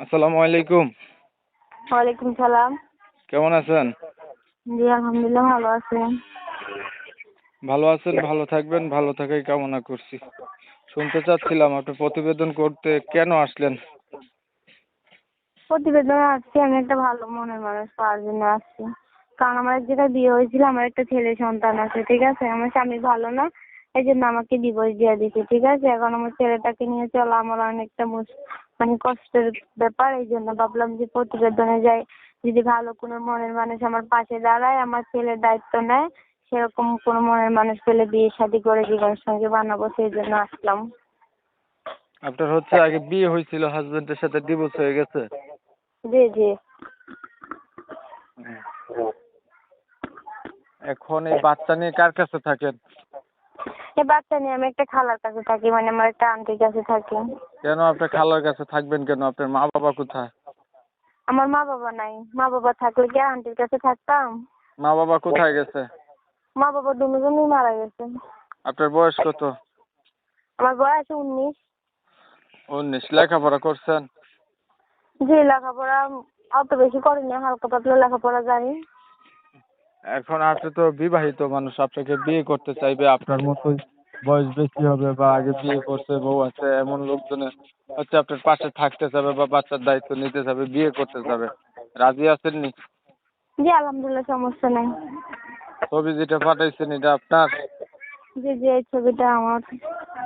আসসালামু আলাইকুম। ওয়ালাইকুম সালাম। কেমন আছেন? জি আলহামদুলিল্লাহ ভালো আছেন ভালো আছেন ভালো থাকবেন ভালো থাকাই কামনা করছি। শুনতে চাচ্ছিলাম আপনি প্রতিবেদন করতে কেন আসলেন? প্রতিবেদনে আসছি আমি একটা ভালো মনের মানুষ পাওয়ার জন্য আসছি। কারণ আমার এক জায়গায় বিয়ে হয়েছিল আমার একটা ছেলে সন্তান আছে ঠিক আছে? আমার স্বামী ভালো না এই জন্য আমাকে ডিভোর্স দিয়ে দিয়েছে ঠিক আছে? এখন আমার ছেলেটাকে নিয়ে চলা আমার অনেকটা মুশ- মানে কষ্টের ব্যাপার এই জন্য ভাবলাম যে প্রতিবেদনে যাই। যদি ভালো কোনো মনের মানুষ আমার পাশে দাঁড়ায় আমার ছেলের দায়িত্ব নেয় সেরকম কোনো মনের মানুষ পেলে বিয়ে শাদী করে জীবন সঙ্গে বানাবো সেই জন্য আসলাম। আপনার হচ্ছে আগে বিয়ে হয়েছিল হাজবেন্ডের সাথে ডিভোর্স হয়ে গেছে? জি জি। এখন এই বাচ্চা নিয়ে কার কাছে থাকেন? বাচ্চা নিয়ে আমি একটা খালার কাছে থাকি মানে আমার একটা আন্টির কাছে থাকি। কেন আপনার খালার কাছে থাকবেন কেন? আপনার মা বাবা কোথায়? আমার মা বাবা নাই। মা বাবা থাকলে কি আন্টির কাছে থাকতাম? মা বাবা কোথায় গেছে? মা বাবা দুজনেই মারা গেছে। আপনার বয়স কত? আমার বয়স উনিশ। উনিশ। লেখাপড়া করছেন? জি লেখাপড়া অত বেশি করিনি হালকা পাতলা লেখাপড়া জানি। এখন আপনি তো বিবাহিত মানুষ আপনাকে বিয়ে করতে চাইবে আপনার মতোই বয়স বেশি হবে বা আগে বিয়ে করছে বউ আছে এমন লোকজনে হচ্ছে আপনার পাশে থাকতে চাবে বা বাচ্চার দায়িত্ব নিতে যাবে বিয়ে করতে যাবে রাজি আছেননি? জি আলহামদুলিল্লাহ সমস্যা নাই। ছবি যেটা পাঠাইছেন এটা আপনার? জি জি এই ছবিটা আমার।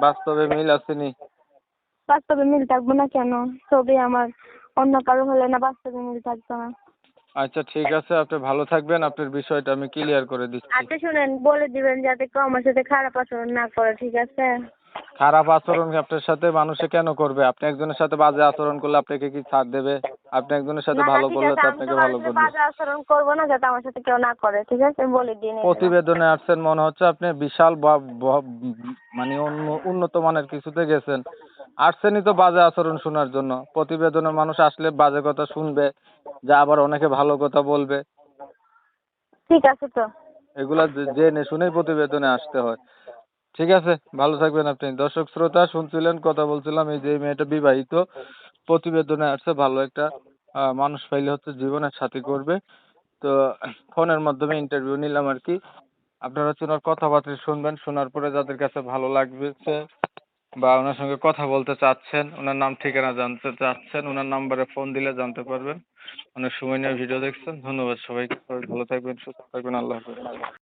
বাস্তবে মিল আসেনি? বাস্তবে মিল থাকব না কেন? ছবি আমার অন্য কারও হলে না বাস্তবে মিল থাকতো না। আচ্ছা ঠিক আছে আপনি ভালো থাকবেন আপনার বিষয়টা আমি ক্লিয়ার করে দিচ্ছি। আচ্ছা শুনেন বলে দিবেন যাতে কেউ আমার সাথে খারাপ আচরণ না করে ঠিক আছে? খারাপ আচরণ আপনার সাথে মানুষে কেন করবে? আপনি একজনের সাথে বাজে আচরণ করলে আপনাকে কি ছাড় দেবে? আপনি একজনের সাথে ভালো করলে তো আপনাকে ভালো করবে। বাজে আচরণ করব না যাতে আমার সাথে কেউ না করে ঠিক আছে? বলে দিন প্রতিবেদনে আসছেন মনে হচ্ছে আপনি বিশাল মানে উন্ন- উন্নত মানের কিছুতে গেছেন। আসছেনই তো বাজে আচরণ শোনার জন্য। প্রতিবেদনে মানুষ আসলে বাজে কথা শুনবে যা আবার অনেকে ভালো কথা বলবে। ঠিক আছে তো। এগুলা জেনে শুনেই প্রতিবেদনে আসতে হয়। ঠিক আছে ভালো থাকবেন আপনি। দর্শক শ্রোতা শুনছিলেন কথা বলছিলাম এই যে এই মেয়েটা বিবাহিত প্রতিবেদনে আসছে ভালো একটা মানুষ পাইলে হচ্ছে জীবনের সাথী করবে। তো ফোনের মাধ্যমে ইন্টারভিউ নিলাম আর কি। আপনারা হচ্ছে ওনার কথাবার্তা শুনবেন শোনার পরে যাদের কাছে ভালো লাগবে বা ওনার সঙ্গে কথা বলতে চাচ্ছেন, ওনার নাম ঠিকানা জানতে চাচ্ছেন, ওনার নাম্বারে ফোন দিলে জানতে পারবেন। অনেক সময় নিয়ে ভিডিও দেখছেন। ধন্যবাদ সবাইকে। সবাই ভালো থাকবেন, সুস্থ থাকবেন। আল্লাহ হাফেজ।